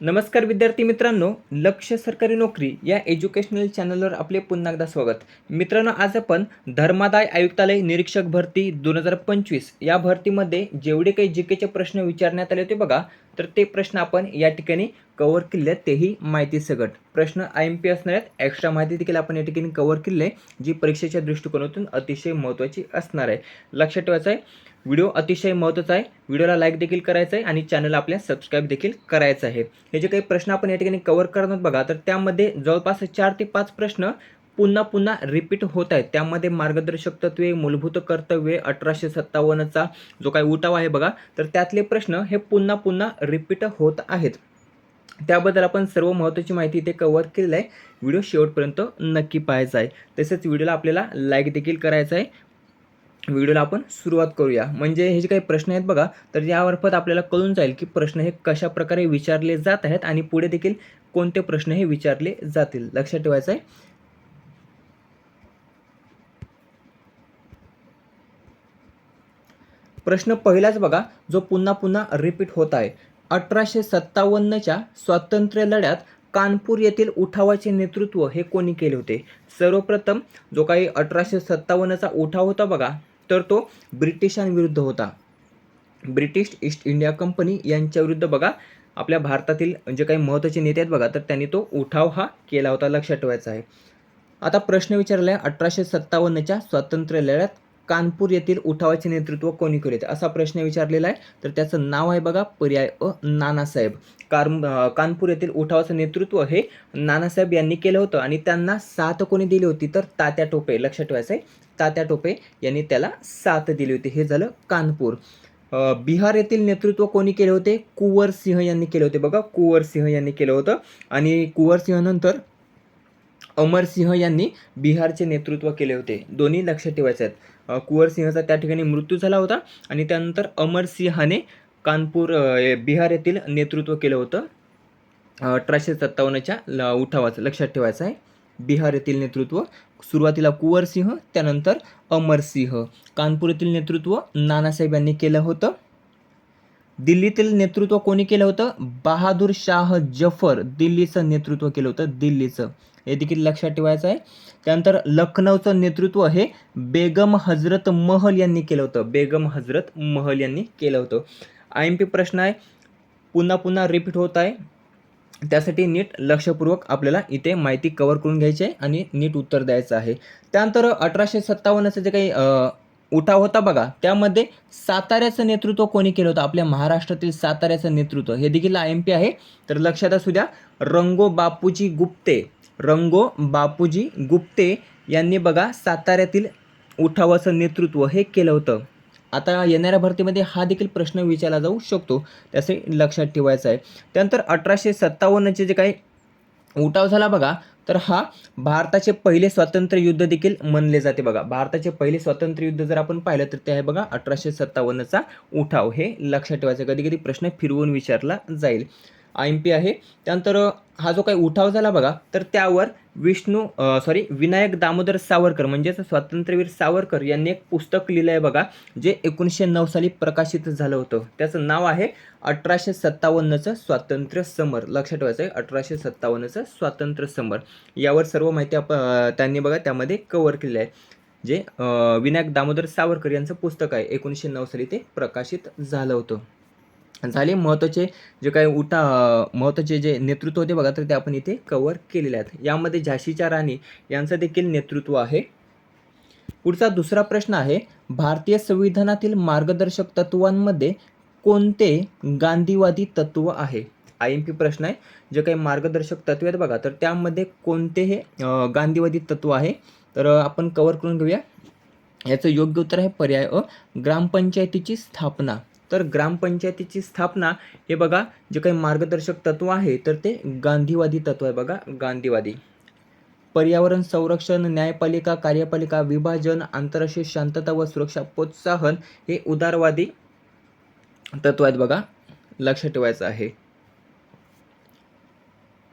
नमस्कार विद्यार्थी मित्रांनो लक्ष सरकारी नोकरी या एज्युकेशनल चॅनलवर आपले पुन्हा एकदा स्वागत. मित्रांनो आज आपण धर्मादाय आयुक्तालय निरीक्षक भरती दोन हजार पंचवीस या भरतीमध्ये जेवढे काही जी केचे प्रश्न विचारण्यात आले होते बघा तर ते प्रश्न आपण या ठिकाणी कव्हर केले आहेत तेही माहिती सगट. प्रश्न आय एम पी असणार आहेत एक्स्ट्रा माहिती देखील आपण या ठिकाणी कव्हर केली आहे जी परीक्षेच्या दृष्टिकोनातून अतिशय महत्त्वाची असणार आहे. लक्षात ठेवायचं आहे व्हिडिओ अतिशय महत्त्वाचा आहे. व्हिडिओला लाईक देखील करायचं आहे आणि चॅनल आपल्या सबस्क्राईब देखील करायचं आहे. हे जे काही प्रश्न आपण या ठिकाणी कव्हर करणार बघा तर त्यामध्ये जवळपास चार ते पाच प्रश्न पुन्हा पुन्हा रिपीट होत आहेत. त्यामध्ये मार्गदर्शक तत्वे मूलभूत कर्तव्ये अठराशे सत्तावन्नचा जो काही उठाव आहे बघा तर त्यातले प्रश्न हे पुन्हा पुन्हा रिपीट होत आहेत. त्याबद्दल आपण सर्व महत्त्वाची माहिती इथे कव्हर केलेलं आहे. व्हिडिओ शेवटपर्यंत नक्की पाहायचा आहे. तसेच व्हिडिओला आपल्याला लाईक देखील करायचं आहे. व्हिडिओला आपण सुरुवात करूया. म्हणजे हे जे काही प्रश्न आहेत बघा तर यामार्फत आपल्याला कळून जाईल की प्रश्न हे कशा प्रकारे विचारले जात आहेत आणि पुढे देखील कोणते प्रश्न हे विचारले जातील. लक्षात ठेवायचं आहे प्रश्न पहिलाच बघा जो पुन्हा पुन्हा रिपीट होत आहे. अठराशे सत्तावन्नच्या स्वातंत्र्य लढ्यात कानपूर येथील उठावाचे नेतृत्व हे कोणी केले होते? सर्वप्रथम जो काही अठराशे सत्तावन्नचा उठाव होता बघा तर तो ब्रिटिशांविरुद्ध होता. ब्रिटिश ईस्ट इंडिया कंपनी यांच्याविरुद्ध बघा आपल्या भारतातील जे काही महत्त्वाचे नेते आहेत बघा तर त्यांनी तो उठाव हा केला होता लक्षात ठेवायचा आहे. आता प्रश्न विचारला आहे अठराशे सत्तावन्नच्या स्वातंत्र्य लढ्यात कानपूर येथील उठावाचे नेतृत्व कोणी केले असा प्रश्न विचारलेला आहे. तर त्याचं नाव आहे बघा पर्याय अ नानासाहेब. कार कानपूर येथील उठावाचं नेतृत्व हे नानासाहेब यांनी केलं होतं आणि त्यांना साथ कोणी दिली होती? तर तात्या टोपे लक्षात ठेवायचं आहे. तात्या टोपे यांनी त्याला साथ दिली होती. हे झालं कानपूर. बिहार येथील नेतृत्व कोणी केले होते? कुंवर सिंह यांनी केले होते बघा. कुंवर सिंह यांनी केलं होतं. आणि कुंवर सिंहनंतर अमरसिंह यांनी बिहारचे नेतृत्व केले होते. दोन्ही लक्षात ठेवायचे आहेत. अ, कुंवर सिंहचा त्या ठिकाणी मृत्यू झाला होता आणि त्यानंतर अमरसिंहाने कानपूर बिहार येथील नेतृत्व केलं होतं. अठराशे सत्तावन्नच्या ल उठावाचं लक्षात ठेवायचं आहे. बिहार येथील नेतृत्व सुरुवातीला कुंवरसिंह त्यानंतर अमरसिंह कानपूर येथील नेतृत्व नानासाहेब यांनी केलं होतं. दिल्लीतील नेतृत्व कोणी केलं होतं? बहादूर शाह जफर दिल्लीचं नेतृत्व केलं होतं दिल्लीचं. हे देखील लक्षात ठेवायचं आहे. त्यानंतर लखनौचं नेतृत्व हे बेगम हजरत महल यांनी केलं होतं. बेगम हजरत महल यांनी केलं होतं. आय एम पी प्रश्न आहे. पुन्हा पुन्हा रिपीट होत आहे. त्यासाठी नीट लक्षपूर्वक आपल्याला इथे माहिती कवर करून घ्यायची आहे आणि नीट उत्तर द्यायचं आहे. त्यानंतर अठराशे सत्तावन्नचं जे काही उठाव होता बघा त्यामध्ये साताऱ्याचं नेतृत्व कोणी केलं होतं? आपल्या महाराष्ट्रातील साताऱ्याचं नेतृत्व. हे देखील आय एम पी आहे. तर लक्षात असू द्या रंगो बापूजी गुप्ते रंगो बापूजी गुप्ते यांनी बघा साताऱ्यातील उठावाचं नेतृत्व हे केलं होतं. आता येणाऱ्या भरतीमध्ये हा देखील प्रश्न विचारला जाऊ शकतो. त्याचे लक्षात ठेवायचं आहे. त्यानंतर अठराशे सत्तावन्नचे जे काही उठाव झाला बघा तर हा भारताचे पहिले स्वातंत्र्य युद्ध देखील म्हणले जाते बघा. भारताचे पहिले स्वातंत्र्य युद्ध जर आपण पाहिलं तर ते आहे बघा अठराशे सत्तावन्नचा उठाव. हे लक्षात ठेवायचं कधी कधी प्रश्न फिरवून विचारला जाईल. आय एम पी आहे. त्यानंतर हा जो काही उठाव झाला बघा तर त्यावर विष्णू सॉरी विनायक दामोदर सावरकर म्हणजेच स्वातंत्र्यवीर सावरकर यांनी एक पुस्तक लिहिलं आहे बघा जे एकोणीसशे नऊ साली प्रकाशित झालं होतं. त्याचं नाव आहे अठराशे सत्तावन्नचं स्वातंत्र्य समर. लक्षात ठेवायचं आहे अठराशे सत्तावन्नचं स्वातंत्र्य समर. यावर सर्व माहिती आप त्यांनी बघा त्यामध्ये कवर केलेलं आहे. जे विनायक दामोदर सावरकर यांचं पुस्तक आहे एकोणीसशे नऊ साली ते प्रकाशित झालं होतं. झाले महत्त्वाचे जे काही उठा महत्त्वाचे जे नेतृत्व होते बघा तर ते आपण इथे कवर केलेले आहेत. यामध्ये झाशीच्या राणी यांचं देखील नेतृत्व आहे. पुढचा दुसरा प्रश्न आहे भारतीय संविधानातील मार्गदर्शक तत्वांमध्ये कोणते गांधीवादी तत्व आहे? आय एम पी प्रश्न आहे जे काही मार्गदर्शक तत्व आहेत बघा तर त्यामध्ये कोणते हे गांधीवादी तत्व आहे? तर आपण कवर करून घेऊया. याचं योग्य उत्तर आहे पर्याय अ ग्रामपंचायतीची स्थापना. तर ग्रामपंचायतीची स्थापना हे बघा जे काही मार्गदर्शक तत्व आहे तर ते गांधीवादी तत्व आहे बघा गांधीवादी. पर्यावरण संरक्षण न्यायपालिका कार्यपालिका विभाजन आंतरराष्ट्रीय शांतता व सुरक्षा प्रोत्साहन हे उदारवादी तत्व आहेत बघा लक्षात ठेवायचं आहे.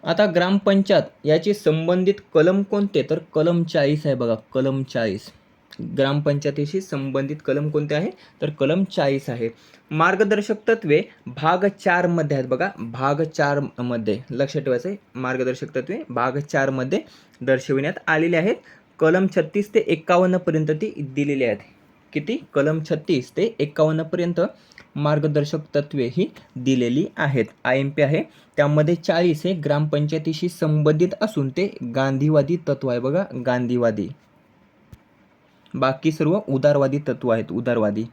आता ग्रामपंचायत याची संबंधित कलम कोणते? तर कलम चाळीस आहे बघा कलम चाळीस. ग्रामपंचायतीशी संबंधित कलम कोणते आहे? तर कलम चाळीस आहे. मार्गदर्शक तत्वे भाग चारमध्ये आहेत बघा. भाग चारमध्ये लक्षात ठेवायचं आहे मार्गदर्शक तत्वे भाग चारमध्ये दर्शविण्यात आलेले आहेत. कलम छत्तीस ते एकावन्नपर्यंत ती दिलेली आहेत. किती? कलम छत्तीस ते एकावन्नपर्यंत मार्गदर्शक तत्वे ही दिलेली आहेत. आय एम पी आहे. त्यामध्ये चाळीस हे ग्रामपंचायतीशी संबंधित असून ते गांधीवादी तत्व आहे बघा. गांधीवादी. बाकी सर्व उदारवादी तत्व आहेत उदारवादी.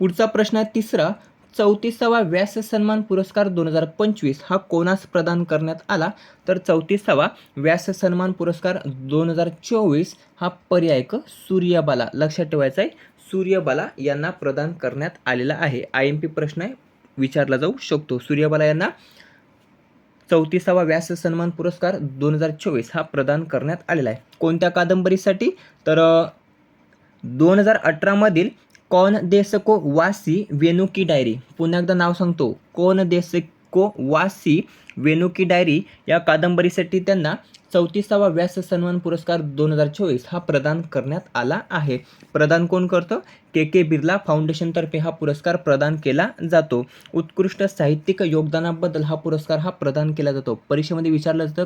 पुढचा प्रश्न आहे तिसरा चौतीसावा व्यास सन्मान पुरस्कार दोन हजार पंचवीस हा कोणास प्रदान करण्यात आला? तर चौतीसावा व्यास सन्मान पुरस्कार दोन हजार चोवीस हा पर्याय क सूर्यबाला लक्षात ठेवायचा आहे सूर्यबाला यांना प्रदान करण्यात आलेला आहे. आय एम पी प्रश्न आहे विचारला जाऊ शकतो. सूर्यबाला यांना चौतीसावा व्यास सन्मान पुरस्कार दोन हजार चोवीस हा प्रदान करण्यात आलेला आहे. कोणत्या कादंबरीसाठी? तर दोन हजार अठरामधील कौन देसको वासी वेणुकी डायरी. पुन्हा एकदा नाव सांगतो. कौन को वासी सी वेणुकी डायरी या कादंबरीसाठी त्यांना चौतीसावा व्यास सन्मान पुरस्कार दोन हजार चोवीस हा प्रदान करण्यात आला आहे. प्रदान कोण करतं? के के बिर्ला फाउंडेशनतर्फे हा पुरस्कार प्रदान केला जातो. उत्कृष्ट साहित्यिक योगदानाबद्दल हा पुरस्कार हा प्रदान केला जातो. परीक्षेमध्ये विचारलं जातं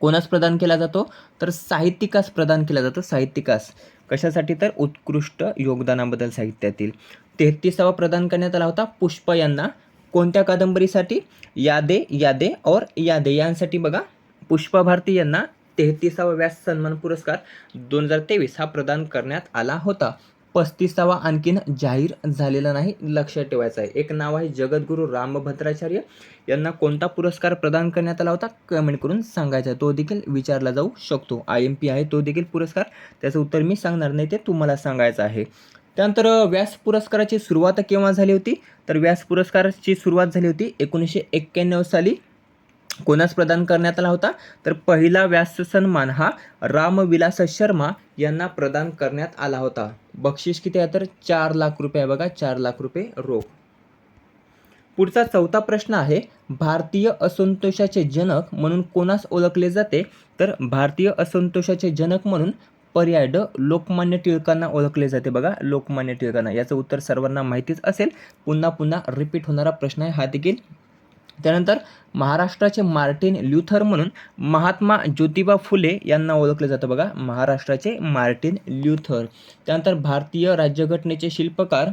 कोणास प्रदान केला जातो? तर साहित्यिकास प्रदान केला जातो. साहित्यिकास. कशासाठी? तर उत्कृष्ट योगदानाबद्दल साहित्यातील. तेहतीसावा प्रदान करण्यात आला होता पुष्प यांना. कोणत्या कादंबरीसाठी? यादे यादे और यादे यांसाठी बघा. पुष्पा भारती यांना तेहतीसावा व्यास सन्मान पुरस्कार दोन हजार तेवीस हा प्रदान करण्यात आला होता. पस्तीसावा आणखीन जाहीर झालेला नाही लक्षात ठेवायचं आहे. एक नाव आहे जगद्गुरू रामभद्राचार्य. यांना कोणता पुरस्कार प्रदान करण्यात आला होता? कमेंट करून सांगायचा तो देखील विचारला जाऊ शकतो. आय एम पी आहे तो देखील पुरस्कार. त्याचं उत्तर मी सांगणार नाही ते तुम्हाला सांगायचं आहे. त्यानंतर व्यास पुरस्काराची सुरुवात केव्हा झाली होती? तर व्यास पुरस्काराची सुरुवात झाली होती एकोणीसशे एक्क्याण्णव साली. कोणास प्रदान करण्यात आला होता? तर पहिला व्यास सन्मान हा रामविलास शर्मा यांना प्रदान करण्यात आला होता. बक्षीस किती आहे तर? चार लाख रुपये आहे बघा चार लाख रुपये रोख. पुढचा चौथा प्रश्न आहे भारतीय असंतोषाचे जनक म्हणून कोणास ओळखले जाते? तर भारतीय असंतोषाचे जनक म्हणून पर्याय ड लोकमान्य टिळकांना ओळखले जाते. बघा लोकमान्य टिळकांना. याचं उत्तर सर्वांना माहितीच असेल. पुन्हा पुन्हा रिपीट होणारा प्रश्न आहे हा देखील. त्यानंतर महाराष्ट्राचे मार्टिन ल्युथर म्हणून महात्मा ज्योतिबा फुले यांना ओळखले जातं. बघा महाराष्ट्राचे मार्टिन ल्युथर. त्यानंतर भारतीय राज्यघटनेचे शिल्पकार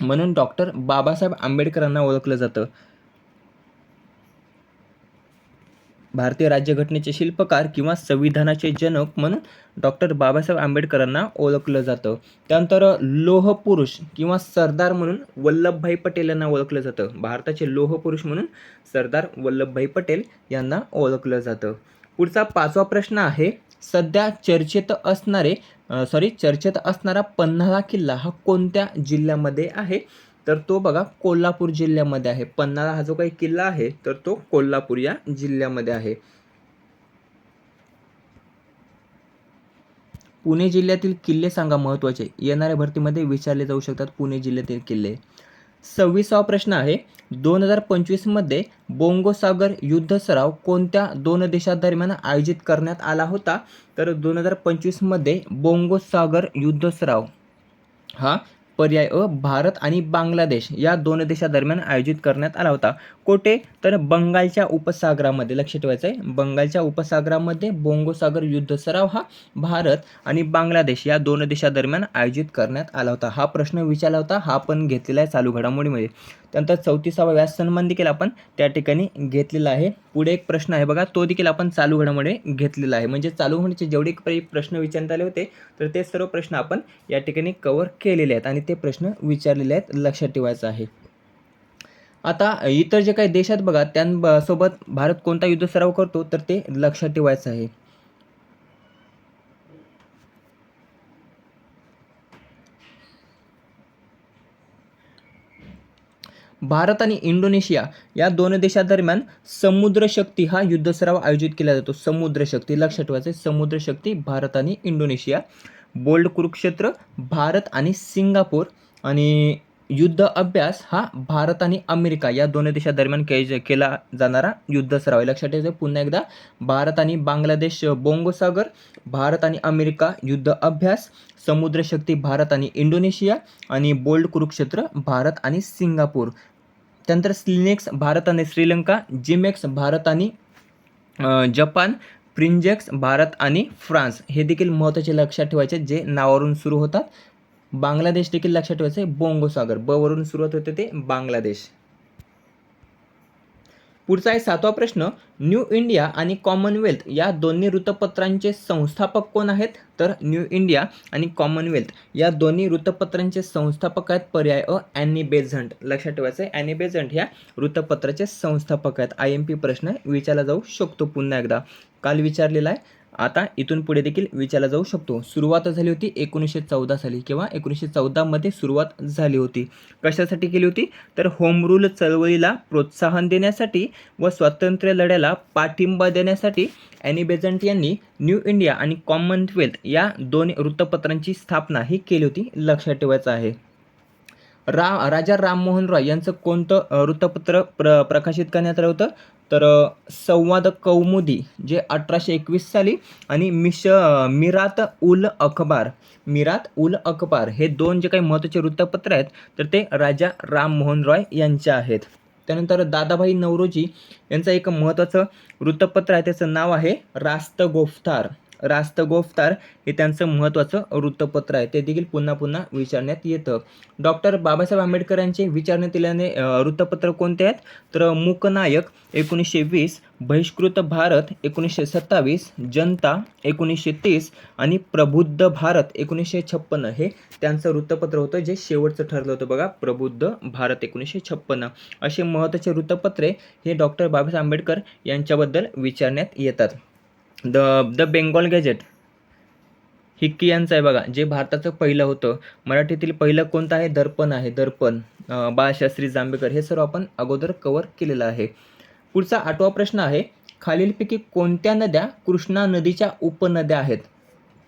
म्हणून डॉक्टर बाबासाहेब आंबेडकरांना ओळखलं जातं. भारतीय राज्यघटनेचे शिल्पकार किंवा संविधानाचे जनक म्हणून डॉक्टर बाबासाहेब आंबेडकरांना ओळखलं जातं. त्यानंतर लोहपुरुष किंवा सरदार म्हणून वल्लभभाई पटेल यांना ओळखलं जातं. भारताचे लोहपुरुष म्हणून सरदार वल्लभभाई पटेल यांना ओळखलं जातं. पुढचा पाचवा प्रश्न आहे सध्या चर्चेत असणारे सॉरी चर्चेत असणारा पन्हाळा किल्ला हा कोणत्या जिल्ह्यामध्ये आहे? तर तो बघा कोल्हापूर जिल्ह्यामध्ये आहे. पन्हाळा हा जो काही किल्ला आहे तर तो कोल्हापूर या जिल्ह्यामध्ये आहे. पुणे जिल्ह्यातील किल्ले सांगा महत्त्वाचे. येणाऱ्या भरतीमध्ये विचारले जाऊ शकतात पुणे जिल्ह्यातील किल्ले. सव्वीसावा प्रश्न आहे दोन हजार पंचवीसमध्ये बोंगोसागर युद्ध सराव कोणत्या दोन देशांदरम्यान आयोजित करण्यात आला होता? तर दोन हजार पंचवीसमध्ये बोंगोसागर युद्ध सराव. हा पर्याय अ भारत आणि बांगलादेश या दोन देशादरम्यान आयोजित करण्यात आला होता. कोठे तर बंगालच्या उपसागरामध्ये लक्ष ठेवायचं आहे बंगालच्या उपसागरामध्ये बोंगोसागर युद्ध सराव हा भारत आणि बांगलादेश या दोन देशादरम्यान आयोजित करण्यात आला होता. हा प्रश्न विचारला होता. हा पण घेतलेला आहे चालू घडामोडीमध्ये. त्यानंतर चौतीसावा व्यास सन्मान देखील आपण त्या ठिकाणी घेतलेला आहे. पुढे एक प्रश्न आहे बघा. तो देखील आपण चालू घडामोडी घेतलेला आहे. म्हणजे चालू होण्याचे जेवढे प्रश्न विचारण्यात आले होते तर ते सर्व प्रश्न आपण या ठिकाणी कव्हर केलेले आहेत. आणि ते प्रश्न विचारलेले आहेत लक्षात ठेवायचं आहे. आता इतर जे काही देशात बघा त्यांसोबत भारत कोणता युद्ध सराव करतो तर ते लक्षात ठेवायचं आहे. भारत आणि इंडोनेशिया या दोन देशादरम्यान समुद्र शक्ती हा युद्ध सराव आयोजित केला जातो. समुद्र शक्ती लक्षात ठेवायचं समुद्र शक्ती भारत आणि इंडोनेशिया. बोल्ड कुरुक्षेत्र भारत आणि सिंगापूर. आणि युद्ध अभ्यास हा भारत आणि अमेरिका या दोन्ही देशादरम्यान के केला जाणारा युद्ध सराव. आहे लक्षात ठेवायचं पुन्हा एकदा भारत आणि बांगलादेश बोंगोसागर भारत आणि अमेरिका युद्ध अभ्यास समुद्रशक्ती भारत आणि इंडोनेशिया आणि बोल्ड कुरुक्षेत्र भारत आणि सिंगापूर. त्यानंतर स्लिनेक्स भारत आणि श्रीलंका जिमेक्स भारत आणि जपान प्रिंजेक्स भारत आणि फ्रान्स हे देखील महत्त्वाचे लक्षात ठेवायचे जे नावावरून सुरू होतात. बांगलादेश देखील लक्षात ठेवायचं आहे बोंगो ब वरून सुरुवात होते ते बांगलादेश. पुढचा आहे सातवा प्रश्न. न्यू इंडिया आणि कॉमनवेल्थ या दोन्ही वृत्तपत्रांचे संस्थापक कोण आहेत? तर न्यू इंडिया आणि कॉमनवेल्थ या दोन्ही वृत्तपत्रांचे संस्थापक आहेत पर्याय अ अॅनी बेझंट. लक्षात ठेवायचं आहे अॅनी बेझंट ह्या वृत्तपत्राचे संस्थापक आहेत. आय एम पी प्रश्न विचारला जाऊ शकतो पुन्हा एकदा. काल विचारलेला आहे. आता इथून पुढे देखील विचारला जाऊ शकतो. सुरुवात झाली होती एकोणीसशे चौदा साली किंवा एकोणीसशे चौदामध्ये सुरुवात झाली होती. कशासाठी केली होती? तर होमरूल चळवळीला प्रोत्साहन देण्यासाठी व स्वातंत्र्य लढ्याला पाठिंबा देण्यासाठी ॲनी बेझंट यांनी न्यू इंडिया आणि कॉमनवेल्थ या दोन वृत्तपत्रांची स्थापना ही केली होती लक्षात ठेवायचं आहे. रा राजा राममोहन रॉय यांचं कोणतं वृत्तपत्र प्र प्रकाशित करण्यात आलं होतं? तर संवाद कौमुदी जे अठराशे एकवीस साली आणि मिश मिरात उल अखबार मिरात उल अखबार हे दोन जे काही महत्त्वाचे वृत्तपत्र आहेत तर ते राजा राममोहन रॉय यांचे आहेत. त्यानंतर दादाभाई नवरोजी यांचं एक महत्त्वाचं वृत्तपत्र आहे त्याचं नाव आहे रास्त गोफ्तार. रास्त गोफ्तार हे त्यांचं महत्त्वाचं वृत्तपत्र आहे. ते देखील पुन्हा पुन्हा विचारण्यात येतं. डॉक्टर बाबासाहेब आंबेडकर यांचे विचारण्यात आल्याने वृत्तपत्र कोणते आहेत? तर मूकनायक एकोणीसशे वीस बहिष्कृत भारत एकोणीसशे सत्तावीस जनता एकोणीसशे तीस आणि प्रबुद्ध भारत एकोणीसशे छप्पन्न हे त्यांचं वृत्तपत्र होतं जे शेवटचं ठरलं होतं बघा प्रबुद्ध भारत एकोणीसशे छप्पन्न असे महत्त्वाचे वृत्तपत्रे हे डॉक्टर बाबासाहेब आंबेडकर यांच्याबद्दल विचारण्यात येतात. The the Bengal gazette Hickey यांचं आहे बघा जे भारताचं पहिलं होतं. मराठीतील पहिलं कोणतं आहे? दर्पण आहे. दर्पण बाळशास्त्री जांभेकर. हे सर्व आपण अगोदर कवर केलेलं आहे. पुढचा आठवा प्रश्न आहे खालीलपैकी कोणत्या नद्या कृष्णा नदीच्या उपनद्या आहेत?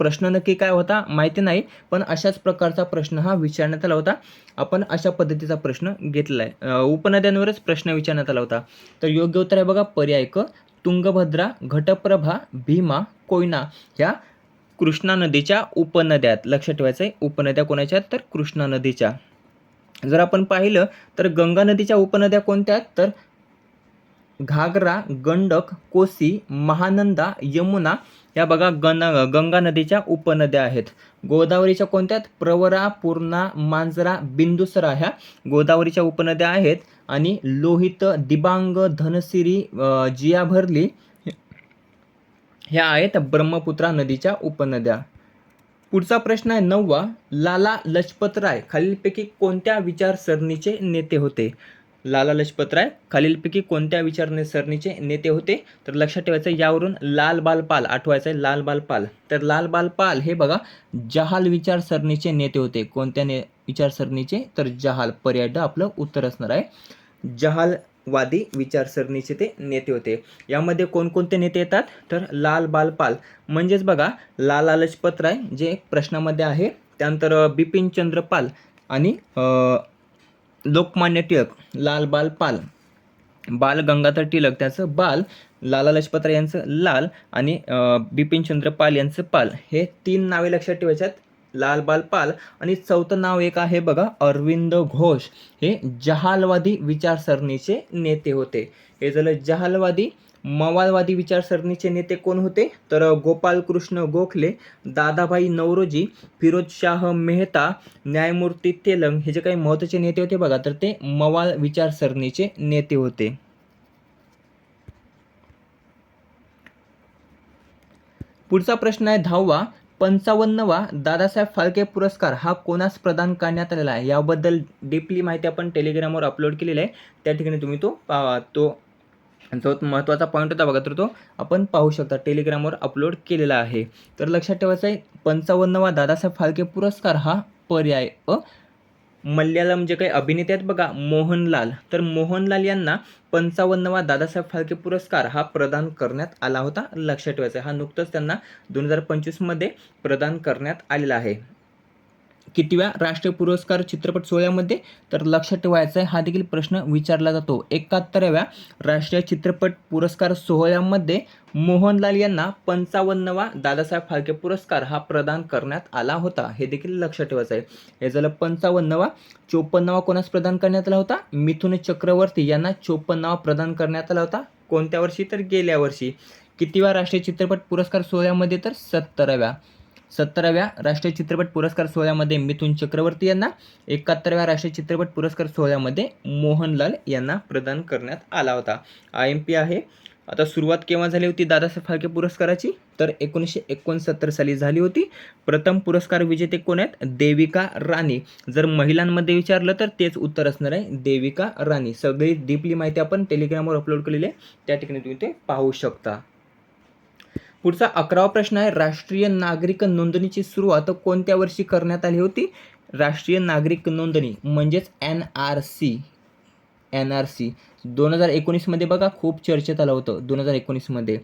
प्रश्न नक्की काय होता? माहिती नाही पण अशाच प्रकारचा प्रश्न हा विचारण्यात आला होता. आपण अशा पद्धतीचा प्रश्न घेतला आहे उपनद्यांवरच प्रश्न विचारण्यात आला होता. तर योग्य उत्तर आहे बघा पर्याय क तुंगभद्रा घटप्रभा भीमा कोयना ह्या कृष्णा नदीच्या उपनद्या आहेत लक्षात ठेवायचं आहे उपनद्या कोणाच्या आहेत? तर कृष्णा नदीच्या. जर आपण पाहिलं तर गंगा नदीच्या उपनद्या कोणत्या आहेत? तर घागरा गंडक कोसी महानंदा यमुना या बघा गण गंगा नदीच्या उपनद्या आहेत. गोदावरीच्या कोणत्या प्रवरा पूर्णा मांजरा बिंदुसरा ह्या गोदावरीच्या उपनद्या आहेत. आणि लोहित दिबांग धनसिरी जिया जियाभरली ह्या आहेत ब्रह्मपुत्रा नदीच्या उपनद्या. पुढचा प्रश्न आहे नववा. लाला लजपत राय खालीलपैकी कोणत्या विचारसरणीचे नेते होते? लाला लजपत राय खालीलपैकी कोणत्या विचारसरणीचे नेते होते? तर लक्षात ठेवायचं यावरून लाल बाल पाल आठवायचं आहे लाल बाल पाल. तर लाल बाल पाल हे बघा जहाल विचारसरणीचे नेते होते. कोणत्या ने विचारसरणीचे तर जहाल पर्याय ड आपलं उत्तर असणार आहे. जहालवादी विचारसरणीचे ते नेते होते. यामध्ये कोणकोणते नेते येतात? तर लाल बाल पाल म्हणजेच बघा लाला लजपत राय जे प्रश्नामध्ये आहे त्यानंतर बिपिन चंद्र पाल आणि लोकमान्य टिळक लाल बाल पाल बाल गंगाधर टिळक त्याचं बाल लाला लजपत राय यांचं लाल आणि बिपिनचंद्र बिपिन पाल यांचं पाल. हे तीन नावे लक्षात ठेवायच्यात. लाल बाल पाल आणि चौथं नाव एक आहे बघा अरविंद घोष. हे जहालवादी विचारसरणीचे नेते होते. हे झालं जहालवादी मवालवादी विचारसरणीचे नेते कोण होते? तर गोपालकृष्ण गोखले दादाभाई नवरोजी फिरोजशाह मेहता न्यायमूर्ती तेलंग हे जे काही महत्त्वाचे नेते होते बघा तर ते मवाल विचारसरणीचे नेते होते. पुढचा प्रश्न आहे दहावा पंचावन्नवा दादासाहेब फाळके पुरस्कार हा कोणास प्रदान करण्यात आलेला आहे? याबद्दल डीपली माहिती आपण टेलिग्रामवर अपलोड केलेली आहे. त्या ठिकाणी तुम्ही तो पा- तो जो महत्त्वाचा पॉईंट होता बघा तर तो आपण पाहू शकता टेलिग्रामवर अपलोड केलेला आहे. तर लक्षात ठेवायचं आहे पंचावन्नवा दादासाहेब फाळके पुरस्कार हा पर्याय अ मल्याळम जे काही अभिनेते आहेत बघा मोहनलाल. तर मोहनलाल यांना पंचावन्नवा दादासाहेब फाळके पुरस्कार हा प्रदान करण्यात आला होता. लक्षात ठेवायचा हा नुकतंच त्यांना दोन हजार पंचवीसमध्ये प्रदान करण्यात आलेला आहे. कितव्या राष्ट्रीय पुरस्कार चित्रपट सोहळ्यामध्ये? तर लक्षात ठेवायचं आहे हा देखील प्रश्न विचारला जातो. एकाहत्तराव्या राष्ट्रीय चित्रपट पुरस्कार सोहळ्यामध्ये मोहनलाल यांना पंचावन्नवा दादासाहेब फाळके पुरस्कार हा प्रदान करण्यात आला होता. हे देखील लक्षात ठेवायचं आहे हे झालं पंचावन्नवा चोपन्नवा कोणास प्रदान करण्यात आला होता? मिथुन चक्रवर्ती यांना चोपन्नवा प्रदान करण्यात आला होता. कोणत्या वर्षी? तर गेल्या वर्षी. कितीव्या राष्ट्रीय चित्रपट पुरस्कार सोहळ्यामध्ये? तर सत्तराव्या. सत्तराव्या राष्ट्रीय चित्रपट पुरस्कार सोहळ्यामध्ये मिथुन चक्रवर्ती यांना एकाहत्तराव्या राष्ट्रीय चित्रपट पुरस्कार सोहळ्यामध्ये मोहनलाल यांना प्रदान करण्यात आला होता. आय एम पी आहे. आता सुरुवात केव्हा झाली होती दादासाहेब फाळके पुरस्काराची? तर एकोणीसशे एकोणसत्तर साली झाली होती. प्रथम पुरस्कार विजेते कोण आहेत? देविका राणी. जर महिलांमध्ये विचारलं तर तेच उत्तर असणार आहे देविका राणी. सगळी डीपली माहिती आपण टेलिग्रामवर अपलोड केलेली आहे. त्या ठिकाणी तुम्ही ते पाहू शकता. पुढचा अकरावा प्रश्न आहे राष्ट्रीय नागरिक नोंदणीची सुरुवात कोणत्या वर्षी करण्यात आली होती? राष्ट्रीय नागरिक नोंदणी म्हणजेच N R C N R C दोन हजार एकोणीसमध्ये बघा खूप चर्चेत आलं होतं. दोन हजार एकोणीसमध्ये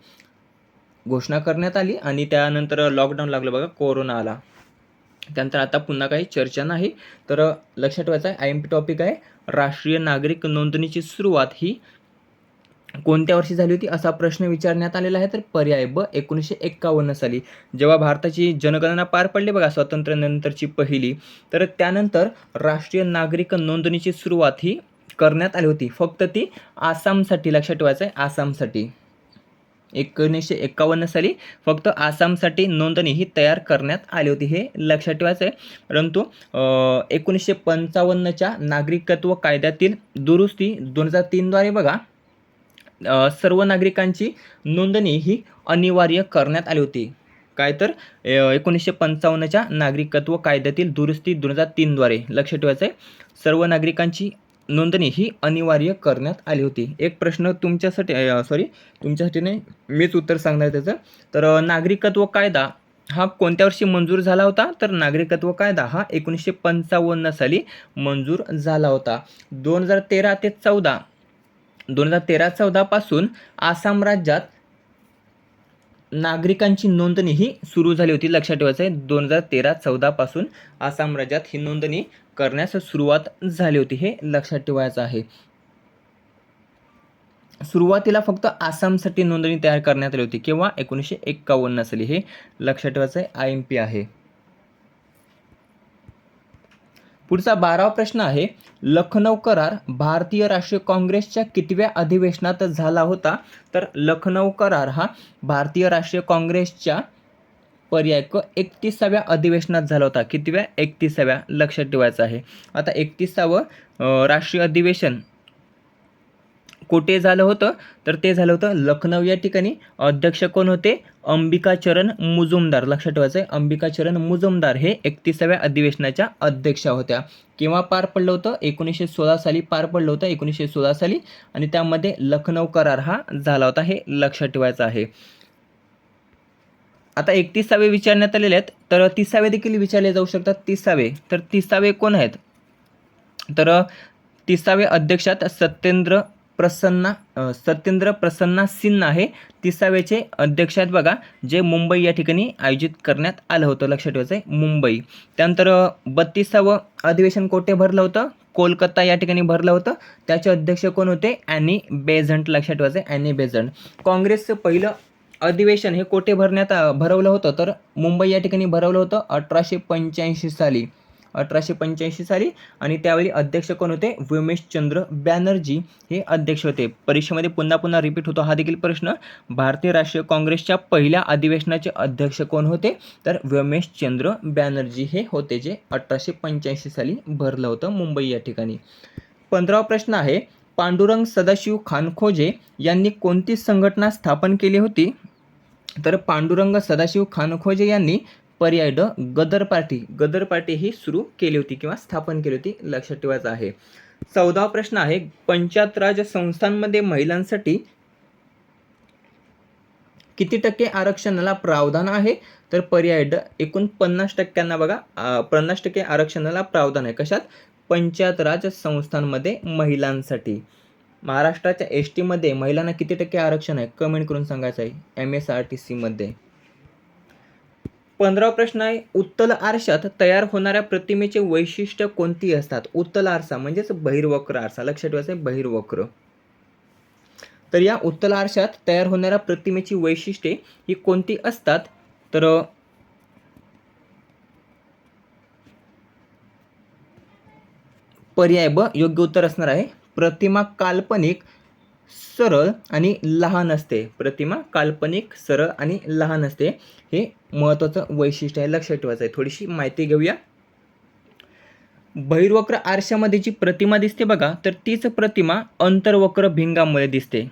घोषणा करण्यात आली आणि त्यानंतर लॉकडाऊन लागलं बघा कोरोना आला. त्यानंतर आता पुन्हा काही चर्चा नाही तर लक्षात ठेवायचं आहे आय एम पी टॉपिक आहे राष्ट्रीय नागरिक नोंदणीची सुरुवात ही कोणत्या वर्षी झाली होती असा प्रश्न विचारण्यात आलेला आहे तर पर्याय ब एकोणीसशे एक्कावन्न साली. जेव्हा भारताची जनगणना पार पडली बघा स्वातंत्र्यानंतरची पहिली तर त्यानंतर राष्ट्रीय नागरिक नोंदणीची सुरुवात ही करण्यात आली होती. फक्त ती आसामसाठी लक्षात ठेवायचं आहे आसामसाठी. एकोणीसशे एक्कावन्न साली फक्त आसामसाठी नोंदणी ही तयार करण्यात आली होती हे लक्षात ठेवायचं आहे परंतु एकोणीसशे पंचावन्नच्या नागरिकत्व कायद्यातील दुरुस्ती दोन हजार तीनद्वारे बघा सर्व नागरिकांची नोंदणी ही अनिवार्य करण्यात आली होती. काय तर एकोणीसशे पंचावन्नच्या नागरिकत्व कायद्यातील दुरुस्ती दोन हजार तीनद्वारे लक्ष ठेवायचं आहे सर्व नागरिकांची नोंदणी ही अनिवार्य करण्यात आली होती. एक प्रश्न तुमच्यासाठी सॉरी तुमच्यासाठी नाही मीच उत्तर सांगणार आहे त्याचं. तर नागरिकत्व कायदा हा कोणत्या वर्षी मंजूर झाला होता? तर नागरिकत्व कायदा हा एकोणीसशे पंचावन्न साली मंजूर झाला होता. दोन हजार तेरा ते चौदा दोन हजार तेरा चौदापासून आसाम राज्यात नागरिकांची नोंदणी ही सुरू झाली होती. लक्षात ठेवायचं आहे दोन हजार तेरा चौदापासून आसाम राज्यात ही नोंदणी करण्यास सुरुवात झाली होती हे लक्षात ठेवायचं आहे. सुरुवातीला फक्त आसामसाठी नोंदणी तयार करण्यात आली होती किंवा एकोणीसशे एक्कावन्न साली हे लक्षात ठेवायचं आहे आय एम पी आहे. पुढचा बारावा प्रश्न आहे लखनौ करार भारतीय राष्ट्रीय काँग्रेसच्या कितव्या अधिवेशनात झाला होता? तर लखनौ करार हा भारतीय राष्ट्रीय काँग्रेसच्या पर्याय क एकतीसाव्या अधिवेशनात झाला होता. कितव्या? एकतीसाव्या. लक्षात ठेवायचं आहे. आता एकतीसावं राष्ट्रीय अधिवेशन. कुठे झालं होतं? तर ते झालं होतं लखनौ या ठिकाणी. अध्यक्ष कोण होते? अंबिकाचरण मुजुमदार. लक्षात ठेवायचं आहे अंबिकाचरण मुजुमदार हे एकतीसाव्या अधिवेशनाच्या अध्यक्षा होत्या. केव्हा पार पडलं होतं? एकोणीसशे सोळा साली पार पडलं होतं एकोणीसशे सोळा साली. आणि त्यामध्ये लखनौ करार हा झाला होता हे लक्षात ठेवायचं आहे. आता एकतीसावे विचारण्यात आलेले आहेत. तर तिसावे देखील विचारले जाऊ शकतात. तिसावे. तर तिसावे कोण आहेत? तर तिसावे अध्यक्षात सत्येंद्र प्रसन्ना सत्येंद्र प्रसन्ना सिन्हा हे तिसाव्याचे अध्यक्ष आहेत बघा जे मुंबई या ठिकाणी आयोजित करण्यात आलं होतं. लक्षात ठेवायचं आहे मुंबई. त्यानंतर बत्तीसावं अधिवेशन कोठे भरलं होतं? कोलकाता या ठिकाणी भरलं होतं. त्याचे अध्यक्ष कोण होते? Annie Besant. लक्षात ठेवायचं आहे ॲनी बेझंट. काँग्रेसचं पहिलं अधिवेशन हे कोठे भरण्यात भरवलं होतं? तर मुंबई या ठिकाणी भरवलं होतं अठराशे पंच्याऐंशी साली. अठराशे पंच्याऐंशी साली. आणि त्यावेळी अध्यक्ष कोण होते? व्योमेशचंद्र बॅनर्जी हे अध्यक्ष होते. परीक्षेमध्ये पुन्हा पुन्हा रिपीट होतो हा देखील प्रश्न. भारतीय राष्ट्रीय काँग्रेसच्या पहिल्या अधिवेशनाचे अध्यक्ष कोण होते? तर व्योमेशचंद्र बॅनर्जी हे होते जे अठराशे पंच्याऐंशी साली भरलं होतं मुंबई या ठिकाणी. पंधरावा प्रश्न आहे पांडुरंग सदाशिव खानखोजे यांनी कोणती संघटना स्थापन केली होती? तर पांडुरंग सदाशिव खानखोजे यांनी पर्याय ड गदर पार्टी. गदर पार्टी ही सुरू केली होती किंवा स्थापन केली होती लक्षात ठेवायचं आहे. चौदावा प्रश्न आहे पंचायत राज संस्थांमध्ये महिलांसाठी किती टक्के आरक्षणाला प्रावधान आहे? तर पर्याय ड एकूण पन्नास टक्क्यांना बघा. पन्नास टक्के आरक्षणाला प्रावधान आहे. कशात? पंचायत राज संस्थांमध्ये महिलांसाठी. महाराष्ट्राच्या एस टीमध्ये महिलांना किती टक्के आरक्षण आहे? कमेंट करून सांगायचं आहे. एम एस आर टी सीमध्ये पंधरावा प्रश्न आहे उत्तल आरशात तयार होणाऱ्या प्रतिमेचे वैशिष्ट्य कोणती असतात? उत्तल आरसा म्हणजेच बहिर्वक्र आरसा. लक्षात ठेवायचं बहिर्वक्र. तर या उत्तल आरशात तयार होणाऱ्या प्रतिमेची वैशिष्ट्ये ही कोणती असतात? तर पर्याय ब योग्य उत्तर असणार आहे. प्रतिमा काल्पनिक सरळ आणि लहान असते. प्रतिमा काल्पनिक सरळ आणि लहान असते. हे महत्त्वाचं वैशिष्ट्य आहे. लक्षात ठेवायचं आहे थोडीशी माहिती घेऊया. बहिर्वक्र आरशामध्ये जी प्रतिमा दिसते बघा तर तीच प्रतिमा अंतर्वक्र भिंगामुळे दिसते.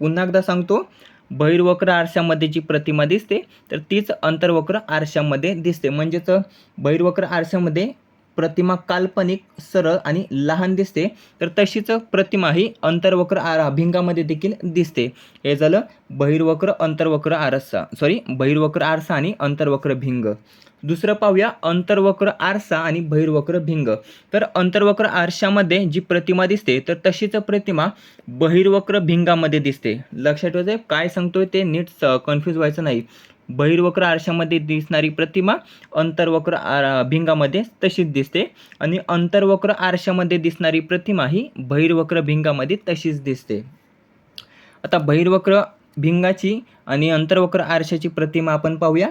पुन्हा एकदा सांगतो. बहिर्वक्र आरशामध्ये जी प्रतिमा दिसते तर तीच अंतर्वक्र आरशामध्ये दिसते. म्हणजेच बहिर्वक्र आरशामध्ये प्रतिमा काल्पनिक सरळ आणि लहान दिसते. तर तशीच प्रतिमा ही अंतर्वक्र आरा भिंगामध्ये देखील दिसते. हे झालं बहिर्वक्र अंतर्वक्र आरसा. सॉरी बहिर्वक्र आरसा आणि अंतर्वक्र भिंग. दुसरं पाहूया अंतर्वक्र आरसा आणि बहिर्वक्र भिंग. तर अंतर्वक्र आरशामध्ये जी प्रतिमा दिसते तर तशीच प्रतिमा बहिर्वक्र भिंगामध्ये दिसते. लक्षात ठेवायचं काय सांगतोय ते नीट कन्फ्यूज व्हायचं नाही. बहिर्वक्र आरशामध्ये दिसणारी प्रतिमा अंतर्वक्र आर भिंगामध्ये तशीच दिसते. आणि अंतर्वक्र आरशामध्ये दिसणारी प्रतिमा ही बहिर्वक्र भिंगामध्ये तशीच दिसते. आता बहिर्वक्र भिंगाची आणि अंतर्वक्र आरशाची प्रतिमा आपण पाहूया.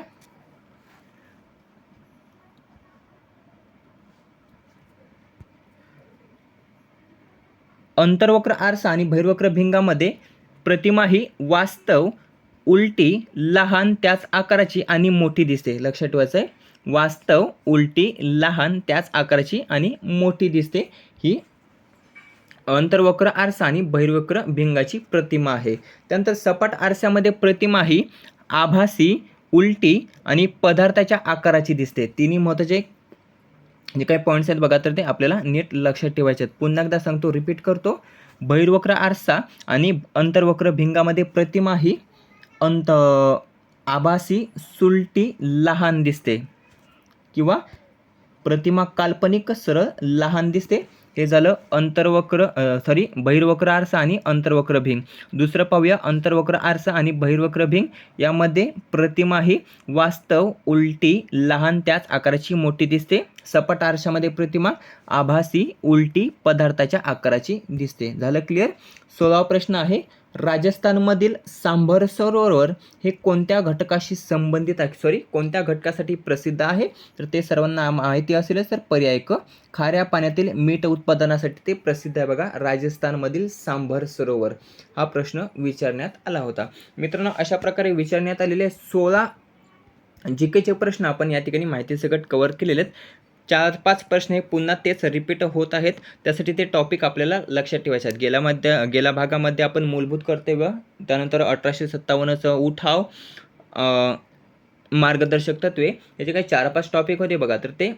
अंतर्वक्र आरसा आणि बहिर्वक्र भिंगामध्ये प्रतिमा ही वास्तव उलटी लहान त्याच आकाराची आणि मोठी दिसते. लक्षात ठेवायचं आहे वास्तव उलटी लहान त्याच आकाराची आणि मोठी दिसते. ही अंतर्वक्र आरसा आणि बहिर्वक्र भिंगाची प्रतिमा आहे. त्यानंतर सपाट आरशामध्ये प्रतिमा ही आभासी उलटी आणि पदार्थाच्या आकाराची दिसते. तिन्ही महत्त्वाचे जे काही पॉईंट्स आहेत बघा तर ते आपल्याला नीट लक्षात ठेवायचे आहेत. पुन्हा एकदा सांगतो रिपीट करतो. बहिर्वक्र आरसा आणि अंतर्वक्र भिंगामध्ये प्रतिमा ही अंत आभासी सुलटी लहान दिसते. किंवा प्रतिमा काल्पनिक सरळ लहान दिसते. हे झालं अंतर्वक्र सॉरी बहिर्वक्र आरसा आणि अंतर्वक्र भिंग दुसरं पाहूया अंतर्वक्र आरसा आणि बहिर्वक्र भिंग यामध्ये प्रतिमा ही वास्तव उलटी लहान त्याच आकाराची मोठी दिसते. सपाट आरशामध्ये प्रतिमा आभासी उलटी पदार्थाच्या आकाराची दिसते. झालं क्लिअर सोळावा प्रश्न आहे राजस्थानमधील सांभर सरोवर हे कोणत्या घटकाशी संबंधित आहे? सॉरी कोणत्या घटकासाठी प्रसिद्ध आहे? तर ते सर्वांना माहिती असेलच तर पर्याय क खाऱ्या पाण्यातील मीठ उत्पादनासाठी ते प्रसिद्ध आहे बघा राजस्थानमधील सांभर सरोवर. हा प्रश्न विचारण्यात आला होता. मित्रांनो अशा प्रकारे विचारण्यात आलेले सोळा जी केचे प्रश्न आपण या ठिकाणी माहितीसकट कवर केलेले आहेत चार पाच प्रश्न हे पुन्हा तेच रिपीट होत आहेत. त्यासाठी ते टॉपिक आपल्याला लक्षात ठेवायचे आहेत. गेल्यामध्ये गेल्या भागामध्ये आपण मूलभूत कर्तव्य त्यानंतर अठराशे सत्तावन्नचं उठाव मार्गदर्शक तत्वे याचे काही चार पाच टॉपिक होते बघा. तर ते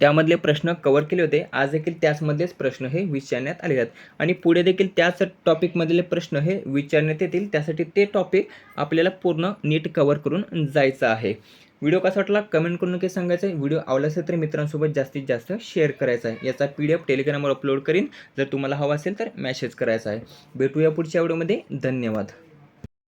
त्यामधले प्रश्न कवर केले होते. आज देखील त्याचमधलेच प्रश्न हे विचारण्यात आले आहेत. आणि पुढे देखील त्याच टॉपिकमधले प्रश्न हे विचारण्यात येतील. त्यासाठी ते टॉपिक आपल्याला पूर्ण नीट कवर करून जायचं आहे. व्हिडिओ कसा वाटला कमेंट करून नक्की सांगायचं आहे. व्हिडिओ आवडला असेल तर मित्रांसोबत जास्तीत जास्त शेअर करायचा आहे. याचा पी डी एफ टेलिग्रामवर अपलोड करीन. जर तुम्हाला हवा असेल तर मॅसेज करायचा आहे. भेटूया पुढच्या व्हिडिओमध्ये धन्यवाद.